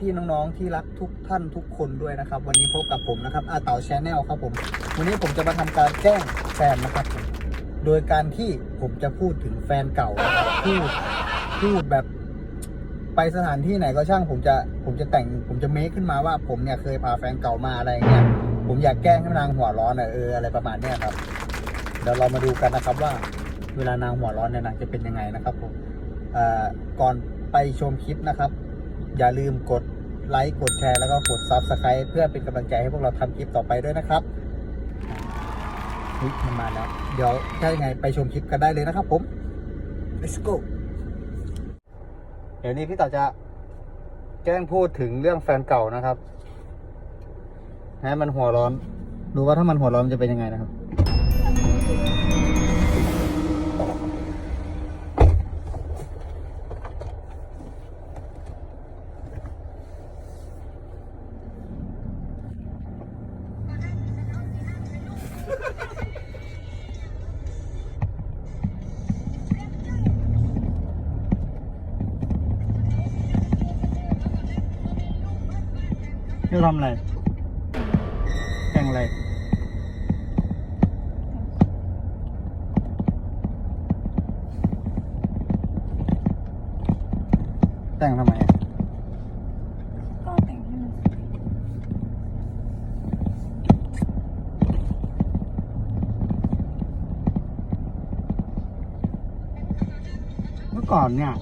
พี่น้องๆที่รักทุกท่านทุกคนด้วยนะครับ วันนี้พบกับผมนะครับอาเต่าชแนลครับผม วันนี้ผมจะมาทำการแกล้งแฟนนะครับ โดยการที่ผมจะพูดถึงแฟนเก่าพูดพูดแบบไปสถานที่ไหนก็ช่างผมจะผมจะแต่งผมจะเมคขึ้นมาว่าผมเนี่ยเคยพาแฟนเก่ามาอะไรเงี้ยผมอยากแกล้งให้นางหัวร้อนอะเอออะไรประมาณเนี้ยครับเดี๋ยวเรามาดูกันนะครับว่า เวลานางหัวร้อนเนี่ยนางจะเป็นยังไงนะครับผมก่อนไปชมคลิปนะครับ อย่าลืมกดไลค์กดแชร์แล้วก็กด Subscribe เพื่อเป็นกำลังใจให้พวกเราทำคลิปต่อไปด้วยนะครับอุ๊ยมันมาแล้ว เดี๋ยวถ้ายังไงไปชมคลิปกันได้เลยนะครับผม let's go เดี๋ยวนี้พี่ต่อจะแกล้งพูดถึงเรื่องแฟนเก่านะครับให้มันหัวร้อน ดูว่าถ้ามันหัวร้อนมันจะเป็นยังไงนะครับ นี่ทำอะไรแข่งอะไรแต่งทำไมก็แต่งให้มันสวยเมื่อก่อนเนี่ย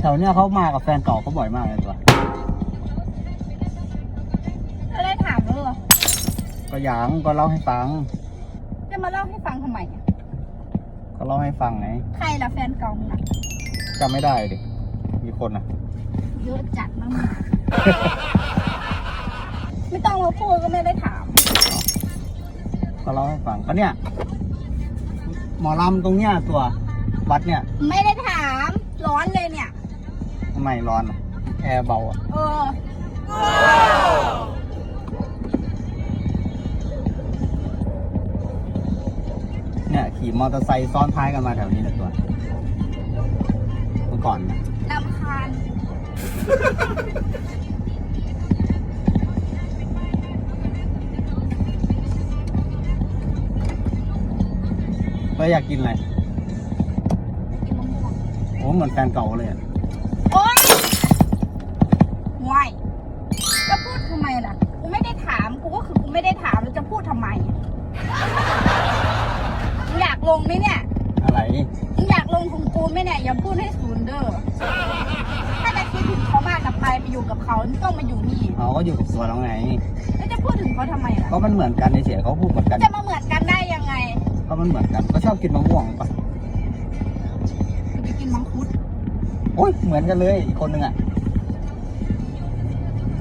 แถวเนี้ยเขามากับแฟนเก่าเขาบ่อยมากเลยตัวแล้วได้ถามแล้วเหรอก็หยังก็เล่าให้ฟัง จะมาเล่าให้ฟังทำไมอะก็เล่าให้ฟังไงใครล่ะแฟนเก่ามึงอะจำไม่ได้ดิมีคนอะ เยอะจัดมากไม่ต้องมาพูดก็ไม่ได้ถาม ก็เล่าให้ฟังก็เนี่ย หมอลำตรงเนี้ยตัววัดเนี่ย ไม่ได้ถาม ร้อนเลยเนี่ยทำ ไมร้อนอะแอร์เบาอะเออเนี่ยขี่มอเตอร์ไซค์ซ้อนท้ายกันมาแถวนี้แหละตัว เมื่อก่อนนะลำคาญก็อยากกินอะไรกินมะม่วงโอ้เหมือนแฟนเก่าเลยอะ ลงไหมเนี่ย อะไร มึงอยากลงของกูไหมเนี่ย อย่าพูดให้ศูนย์เด้อ ถ้าจะคิดถึงเขามากกับไปไปอยู่กับเขาไม่ต้องมาอยู่นี่เขาก็อยู่กับตัวแล้วไง แล้วจะพูดถึงเขาทำไมล่ะ ก็มันเหมือนกันเฉยๆเขาพูดเหมือนกัน จะมาเหมือนกันได้ยังไงก็มันเหมือนกัน ก็ชอบกินมะม่วงปะจะไปกินมังคุดโอ้ยเหมือนกันเลยอีกคนนึงอะ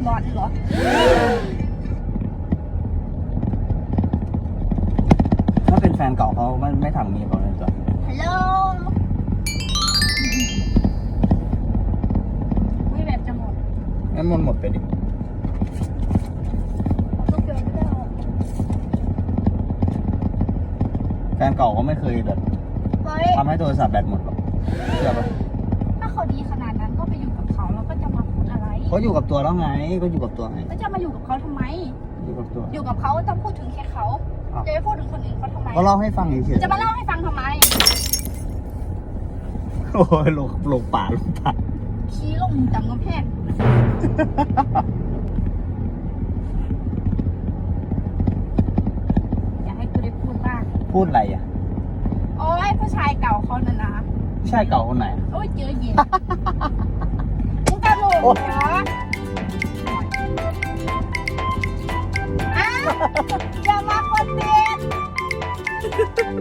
ร้อนเหรอ ถ้าเป็น แฟนเก่าเขาไม่ไม่ทำอย่างนี้เขาเลยตัวฮัลโหลไม่แบบจะหมดงั้นมันหมดไปดิลูกเกินแล้วแฟนเก่าเขาไม่เคยแบบเฮ้ยทำให้โทรศัพท์แบตหมดหรอกเชื่อปะถ้าเขาดีขนาดนั้นก็ไปอยู่กับเขาแล้วก็จะมาพูดอะไร เขาอยู่กับตัวแล้วไงก็อยู่กับตัวไงแล้วจะมาอยู่กับเขาทำไม อยู่กับตัว อยู่กับเขาต้องพูดถึงแค่เขา อ้าวจะไปพูดถึงคนอื่นเขาทำไม เขาเล่าให้ฟังเฉยๆจะมาเล่าให้ฟังทำไมโอ้ยลงลงป่าลงป่าชี้ลงจากกำแพงอยากให้กูได้พูดบ้างพูดอะไรอะโอ้ยผู้ชายเก่าเขาน่ะนะใช่เก่าคนไหนอะโอ้ยเจอเย็นมึงตลกเหรอ อ้า